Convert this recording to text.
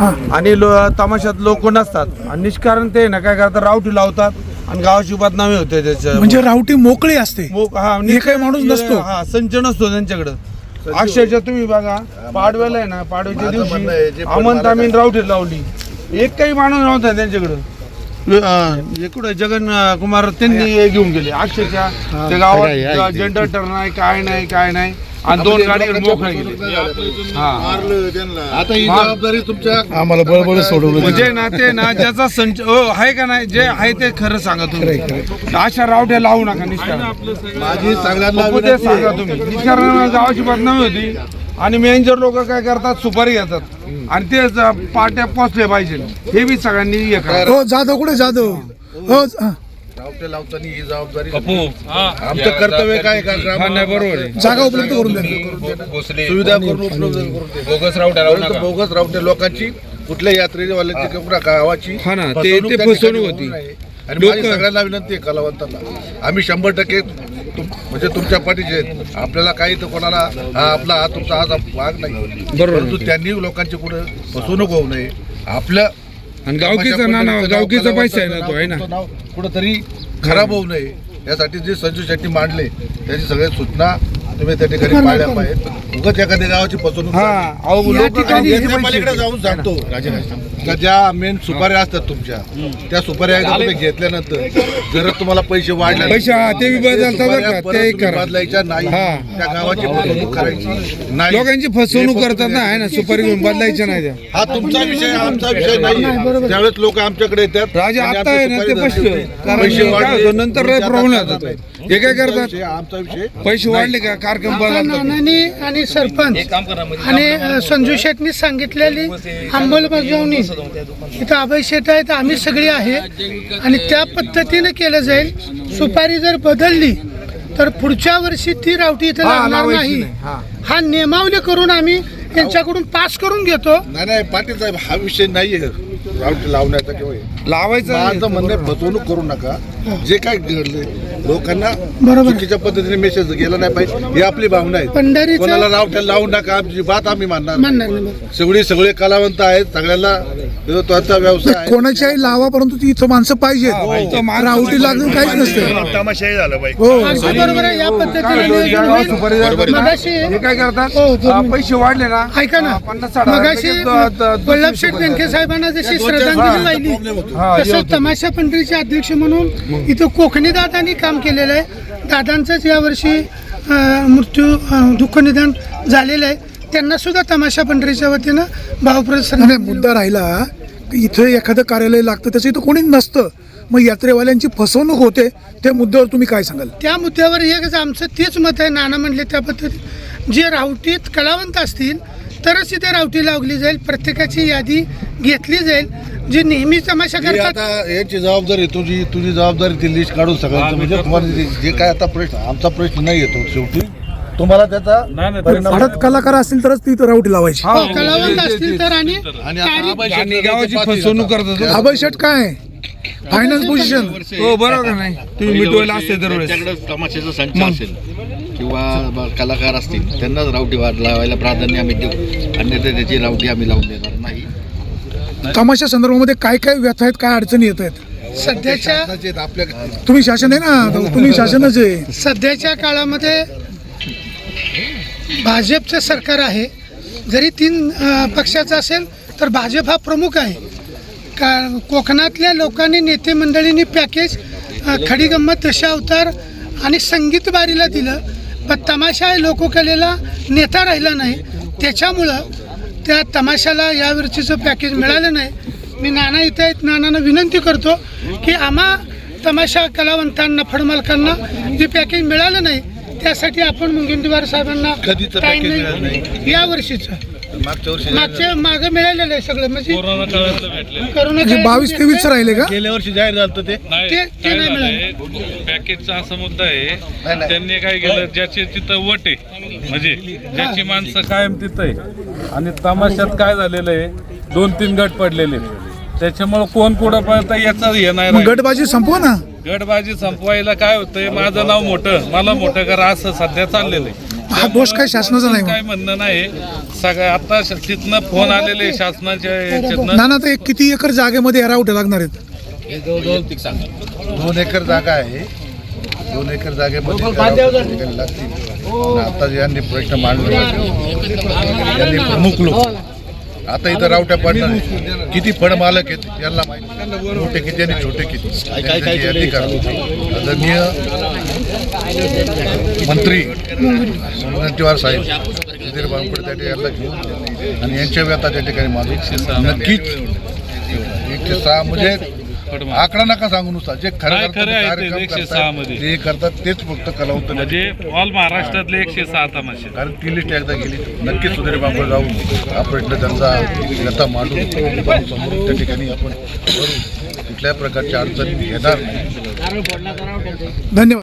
आणि लो तमाशात लोक नसतात. आणि निष्कारण ते ना काय करतात? रावटी लावतात आणि गावाची बदनामी होते त्याच्या म्हणजे रावटी मोकळी असते. मो- हा हे काही माणूस नसतो. हा संच नसतो त्यांच्याकडं. अक्षरशः तुम्ही बघा पाडव्याला आहे ना पाडव्याच्या दिवशी अमन तामीन रावटी लावली. एक काही माणूस नव्हता त्यांच्याकडं. इकडं जगन अं, कुमार त्यांनी हे घेऊन गेले. अक्षरशः त्या गावात जनरेटर नाही काय नाही काय नाही. आणि दोन गाडी मोकळे गेले हा. आता ही जबाबदारी तुमच्या आम्हाला बळबळ सोडवलं म्हणजे ना ते ना ज्याचा संच हो, आहे का नाही जे आहे ते खरं सांगा तुम्ही. अशा रावट्या लावू नका निष्कारण माझी सगळ्यांना बापू ते विनंती आहे. सांगा तुम्ही. निष्कारण गावाची बदनामी होती आणि मॅनेजर लोक काय करतात? सुपारी घेतात. आणि ते ज- पाट्या पोचले पाहिजे. हे बी सगळ्यांनी हे करा. हो जाधव कुठे जाधव? हो हा. रावटे लावताना ही जबाबदारी आमचं कर्तव्य काय का? बरोबर जागा उपलब्ध करून सुविधा करून उपलब्ध करून बोगस रावटे लोकांची कुठल्या यात्रेवाल्याची गावाची हा ना, ते- फसवणूक ते होती. आणि माझी सगळ्यांना विनंती आहे कलावंतांना. आम्ही शंभर टक्के म्हणजे तुमच्या पाठीचे आहेत. आपल्याला काही तर कोणाला हा आपला हा तुमचा हा भाग नाही. परंतु त्यांनी लोकांची कुठे फसवणूक होऊ नये. आपलं आणि गावकीचा ना नाव गावकीचा पैसा आहे ना तो आहे ना? कुठंतरी खराब होऊ नये. यासाठी जे संजू शेट्टी मांडले त्याची सगळ्या सूचना तुम्ही त्या ठिकाणी पाळल्या पाहिजेत. उगाच एखाद्या गावाची फसवणूक हा अहो या लोक ठिकाणी- याच्या पलीकडे जाऊन सांगतो का ज्या मेन सुपाऱ्या असतात तुमच्या त्या सुपाऱ्या एकदा तुम्ही घेतल्यानंतर जर तुम्हाला पैसे वाढले पैसे, हा, ते बी बदलतात सुपाऱ्या बरं का, परत ते तुम्ही करा. बदलायच्या नाही. हा. त्या गावाची फसवणूक करायची नाही. लोकांची फसवणूक करतात ना आहे ना सुपारी घेऊन बदलायच्या नाही त्या. हा तुमचा विषय आमचा विषय नाही त्यावेळेस लोक आमच्याकडे येतात राजा आणि आता आमच्या आहे ना ते सुपारी. कारण पैसे काय वाढले, होतं, नंतर तुमच्या प्रॉब्लेम हातात होतात नाही. हे काय तुमचा करतात? विषय, आमचा विषय पैसे वाढले का? कार्यक्रम बदलतात. आणि सरपंच आणि अ, संजू शेटनी सांगितलेली अंमलबजावणी. इथं अभय शेट आहे तर आम्ही सगळे आहे. आणि त्या पद्धतीने केलं जाईल. सुपारी जर बदलली तर पुढच्या वर्षी ती रावटी इथं हा, लागणार नाही. नाही, हा. नियमावली करून आम्ही त्यांच्याकडून पास करून घेतो. नाही नाही पाटील साहेब हा विषय नाहीये. रावटी लावण्याचा किंवा हे. लावायचं माझं. म्हणणं आहे, फसवणूक करू नका. जे काय घडले लोकांना बरोबर. चुकीच्या पद्धतीने मेसेज गेला नाही पाहिजे. ही आपली भावना आहे. पंढरीचं- कोणाला लावू नका. आमची बात आम्ही मानणार नाही. म्हणणार नाही बरं. सगळी सगळे कलावंत आहेत. सगळ्यांना तो त्यांचा व्यवसाय आहे. कोणाच्याही लावा परंतु ती इथं माणसं पाहिजेत. माणूस- रावटी लागून काहीच नसतं. तमाशाही झालं पाहिजे हो. अगदी बरोबर आहे. या पद्धतीने काय मगाशी हे करतात हो, दोन हा, मिनिट. पैसे वाढले ना? ऐका ना. हा, पन्नास साठ हजार मगाशी लगेच द- द- वल्लभ दुसरी शेठ जातात. साहेबांना जशी चार श्रद्धांजली हा, वाहिली. हा, हे तसं होतं. तमाशा पंढरीचे अध्यक्ष म्हणून इथं कोकणी दादांनी काम केलेलं आहे. दादांचंच यावर्षी मृत्यू दुःख निधन झालेलं आहे. त्यांना सुद्धा तमाशा पंढरीच्या वतीनं भावप्रसन्न मुद्दा राहिला इथं एखादं कार्यालय लागतं त्याचं इथं कोणी नसतं. मग यात्रेवाल्यांची फसवणूक होते त्या मुद्द्यावर तुम्ही काय सांगाल? त्या मुद्द्यावर एकच आमचं तेच मत आहे. नाना म्हणले त्या पद्धतीत जे रावटीत कलावंत असतील तरच इथे रावटी लावली जाईल प्रत्येकाची यादी घेतली जाईल जी नेहमी तमाशा ही करतात. आता याची जबाबदारी तुझी तुझी जबाबदारी ती लिस्ट काढून सगळ्यांचं म्हणजे तुम्हाला जे- जे काय आता प्रश्न आमचा प्रश्न नाही येतो शेवटी. तुम्हाला त्याचा परिणाम भारत कलाकार असतील तरच ती रावटी लावायची. हो, कलावंत असतील तर आणि आणि आता तारीख- आबाई आणि शेट्टी गावाची पाटील फसवणूक आता. करतात. अभय शेट काय फायनान्स पोझिशन हो बरोबर नाही. तुम्ही मिटवायला असते दरवेळेस. त्यांच्याकडे तमाशाचा संच असेल. किंवा कलाकार असतील त्यांनाच रावटी लावायला प्राधान्य आम्ही देऊ. अन्यथा त्याची रावटी आम्ही लावून देणार नाही. तमाशा संदर्भामध्ये काय काय व्यथा आहेत काय अडचणी येत आहेत? सध्याच्या आपल्या तुम्ही शासन आहे ना? तुम्ही शासनच आहे. सध्याच्या काळामध्ये भाजपचं सरकार आहे. जरी तीन पक्षाचं असेल तर भाजप हा प्रमुख आहे. का कोकणातल्या लोकांनी नेते मंडळींनी पॅकेज खडी गंमत दशावतार आणि संगीत बारीला दिलं. पण तमाशा लोककलेला नेता राहिला नाही. त्याच्यामुळं त्या तमाशाला यावर्षीचं पॅकेज मिळालं नाही. मी नाना इथं आहेत नानांना विनंती करतो की आम्हा तमाशा कलावंतांना फडमालकांना जे पॅकेज मिळालं नाही त्यासाठी आपण मुनगंटीवार साहेबांना या वर्षीचं. मागच्या वर्षी मागच्या मागं मिळालेलं आहे सगळं. म्हणजे कोरोना म्हणजे बावीस तेवीस राहिले का? गेल्या वर्षी जाहीर झालं ते. नाही पॅकेजचा असा मुद्दा आहे. त्यांनी काय केलं? ज्याची तिथं वट आहे. म्हणजे ज्याची माणसं कायम तिथं आहे. आणि तमाशात काय झालेलं आहे? दोन तीन गट पडलेले आहेत. त्याच्यामुळं कोण पुढं पळतं याचा हे नाही मग राहिलं. गटबाजी संपवा ना. गटबाजी संपवायला काय होतंय? माझं नाव मोठं मला मोठं करा असं सध्या चाललेलं आहे. हा दोष काय शासनाचा नाही काय म्हणणं नाही. सगळं आता तिथनं फोन आलेले शासनाच्या याच्यातनं. नाना तर एक किती एकर जागेमध्ये या रावट्या लागणार आहेत? दोन एकर जागा आहे. दोन एकर जागेमध्ये लागतील. आणि आता जे यांनी प्रश्न मांडले यांनी प्रमुख लोक आता इथं रावट्या पडणार. किती फळ मालक आहेत यांना माहिती. मोठे किती आणि छोटे किती. त्यांची यादी करा आदरणीय मंत्री मुनगंटीवार साहेब सुधीर बांबकडे त्या ठिकाणी घेऊन आणि यांच्या व्यथा त्या ठिकाणी मागून नक्कीच. एकशे सहा म्हणजे आकडा नका सांगू नुसता. जे खरं कार्यक्रम? जे करतात तेच फक्त कलावत म्हणजे ऑल महाराष्ट्रातले एकशे सहा तमाशे. कारण ती लिस्ट एकदा गेली. नक्कीच सुधीर बांबड जाऊन हा प्रश्न त्यांचा व्यथा मांडून समोर त्या ठिकाणी आपण करू. कुठल्याही प्रकारची अडचण येणार नाही. धन्यवाद.